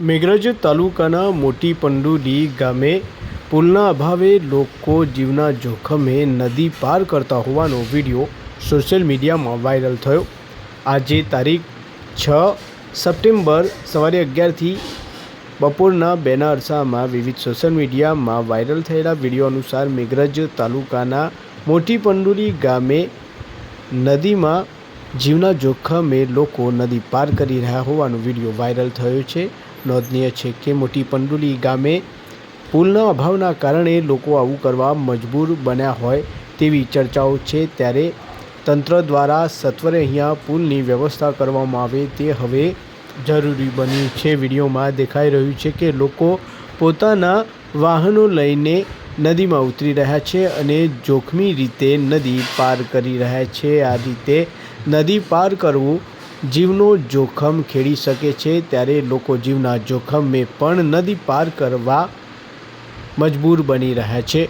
મેઘરજ તાલુકાના મોટી પંડુડી ગામે પુલના અભાવે લોકો જીવના જોખમે નદી પાર કરતા હોવાનો વીડિયો સોશિયલ મીડિયામાં વાયરલ થયો. આજે તારીખ છ સપ્ટેમ્બર સવારે અગિયારથી બપોરના બેના અરસામાં વિવિધ સોશિયલ મીડિયામાં વાયરલ થયેલા વીડિયો અનુસાર મેઘરજ તાલુકાના મોટી પંડુરી ગામે નદીમાં જીવના જોખમે લોકો નદી પાર કરી રહ્યા હોવાનો વીડિયો વાયરલ થયો છે. નોંધનીય છે કે મોટી પંડુલી ગામે પુલના અભાવના કારણે લોકો આવું કરવા મજબૂર બન્યા હોય તેવી ચર્ચાઓ છે ત્યારે તંત્ર દ્વારા સત્વરે અહીંયા પુલની વ્યવસ્થા કરવામાં આવે તે હવે જરૂરી બન્યું છે. વિડીયોમાં દેખાઈ રહ્યું છે કે લોકો પોતાના વાહનો લઈને નદીમાં ઉતરી રહ્યા છે અને જોખમી રીતે નદી પાર કરી રહ્યા છે. આ રીતે નદી પાર કરવું જીવનો જોખમ ખેડી શકે છે ત્યારે લોકો જીવના જોખમે પણ નદી પાર કરવા મજબૂર બની રહ્યા છે.